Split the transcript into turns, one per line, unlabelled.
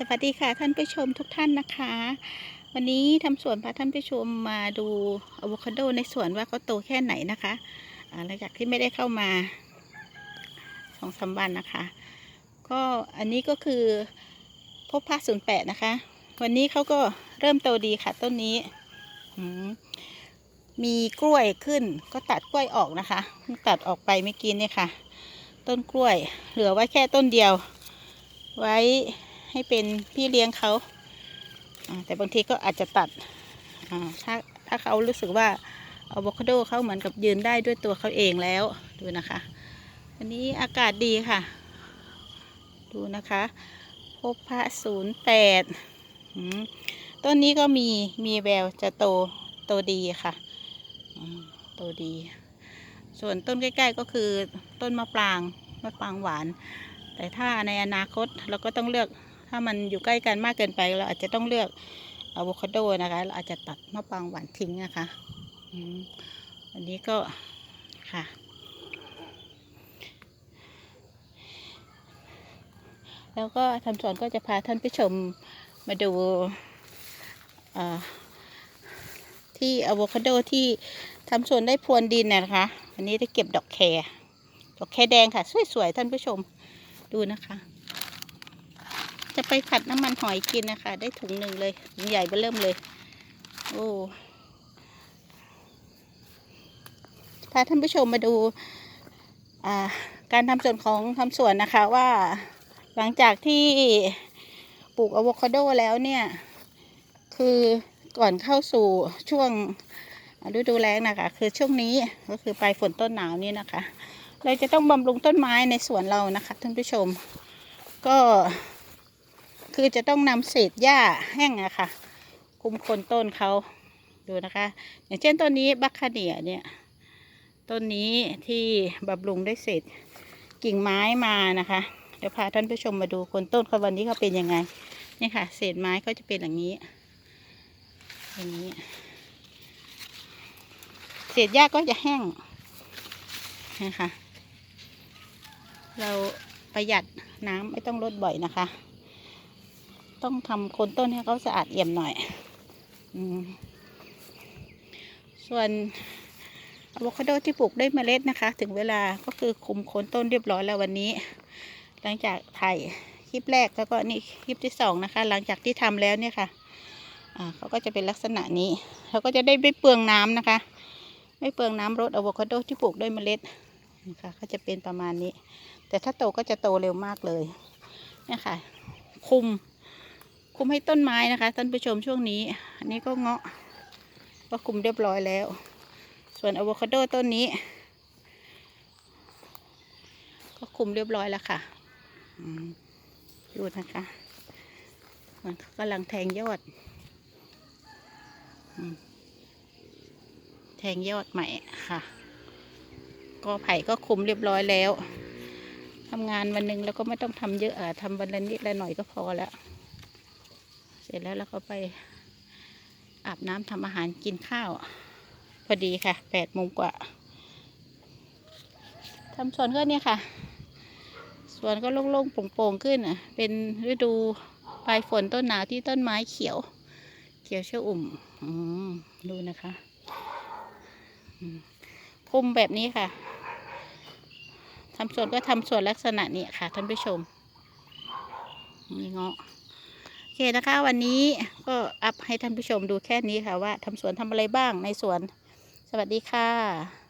สวัสดีค่ะท่านผู้ชมทุกท่านนะคะ วันนี้ทำสวนพาท่านผู้ชมมาดูอะโวคาโดในสวนว่าเขาโตแค่ไหนนะคะหลังจากที่ไม่ได้เข้ามาสองสามวันนะคะ ก็อันนี้ก็คือพบพาศูนย์แปดนะคะ วันนี้เขาก็เริ่มโตดีค่ะต้นนี้มีกล้วยขึ้นก็ตัดกล้วยออกนะคะตัดออกไปเมื่อกี้เนี่ยค่ะ ต้นกล้วยเหลือไว้แค่ต้นเดียว ไว้ ให้เป็นพี่เลี้ยงเขาแต่บางทีก็อาจจะตัดถ้าถ้าเขารู้สึกว่าอะโวคาโดเขาเหมือนกับยืนได้ด้วยตัวเขาเองแล้วดูนะคะวันนี้อากาศดีค่ะ ดูนะคะพบพระศูนย์แปดต้นนี้ก็มีมีแววจะโตโตดีค่ะโตดี ส่วนต้นใกล้ ๆ ก็คือต้นมะปรางมะปรางหวาน แต่ถ้าในอนาคตเราก็ต้องเลือก ถ้ามันอยู่ใกล้กันมากเกินไป เราอาจจะต้องเลือกอะโวคาโดนะคะเราอาจจะตัดมะปรางหวานทิ้งนะคะอันนี้ก็ค่ะ แล้วก็ทำสวนก็จะพาท่านผู้ชมมาดูที่อะโวคาโดที่ทำสวนได้พรวนดินนะนะคะ อันนี้ได้เก็บดอกแครดอกแครแดงค่ะ สวยๆ ท่านผู้ชมดูนะคะ จะไปผัดน้ำมันหอยกินนะคะ ได้ถุงหนึ่งเลยถุงใหญ่เบื้อเริ่มเลย โอ้พาท่านผู้ชมมาดูอ่าการทำสวนของทำสวนนะคะว่าหลังจากที่ปลูกอะโวคาโดแล้วเนี่ย คือก่อนเข้าสู่ช่วงฤดูแล้งนะคะ คือช่วงนี้ก็คือปลายฝนต้นหนาวนี่นะคะ เราจะต้องบำรุงต้นไม้ในสวนเรานะคะท่านผู้ชม ก็ คือจะต้องนำเศษหญ้าแห้งอะค่ะ คุมคนต้นเขาดูนะคะ อย่างเช่นต้นนี้บัคคาเนียเนี่ยต้นนี้ที่บำรุงด้วยเศษกิ่งไม้มานะคะ เดี๋ยวพาท่านผู้ชมมาดูคนต้นเขาวันนี้เขาเป็นยังไงนี่ค่ะ เศษไม้ก็จะเป็นอย่างนี้อย่างนี้ เศษหญ้าก็จะแห้งนะคะเราประหยัดน้ำไม่ต้องลดบ่อยนะคะ ต้องทำโคนต้นให้เขาสะอาดเอี่ยมหน่อยอส่วนอะโวคาโดที่ปลูกด้วยเมล็ดนะคะ ถึงเวลาก็คือคุมโคนต้นเรียบร้อยแล้ววันนี้ หลังจากถ่ายคลิปแรกแล้วก็นี่คลิปที่สองนะคะ หลังจากที่ทำแล้วเนี่ยค่ะอ่าเขาก็จะเป็นลักษณะนี้เขาก็จะได้ไม่เปลืองน้ำนะคะ ไม่เปลืองน้ำรดอะโวคาโดที่ปลูกด้วยเมล็ดนะคะก็จะเป็นประมาณนี้ แต่ถ้าโตก็จะโตเร็วมากเลยเนี่ยค่ะ คุม คุมให้ต้นไม้นะคะท่านผู้ชมช่วงนี้ อันนี้ก็เงาะก็คุมเรียบร้อยแล้ว ส่วนอะโวคาโดต้นนี้ ก็คุมเรียบร้อยแล้วค่ะดูนะคะ มันกำลังแทงยอด แทงยอดใหม่ค่ะ ก็ไผ่ก็คุมเรียบร้อยแล้วทำงานวันหนึ่งแล้วก็ไม่ต้องทำเยอะอะทำวันละนิดละหน่อยก็พอแล้ว เสร็จแล้วเราก็ไปอาบน้ำทำอาหารกินข้าว พอดีค่ะแปดโมงกว่าทำสวนก็เนี่ยค่ะสวนก็โล่งๆโปร่งๆขึ้นอะ เป็นฤดูปลายฝนต้นหนาวที่ต้นไม้เขียว เขียวเชอุ่มอืมดูนะคะอืมคุมแบบนี้ค่ะทำสวนก็ทำสวนลักษณะนี้ค่ะท่านผู้ชมนี่เงาะ เคนะคะ วันนี้ก็อัพให้ท่านผู้ชมดูแค่นี้ค่ะว่าทำสวนทำอะไรบ้างในสวน สวัสดีค่ะ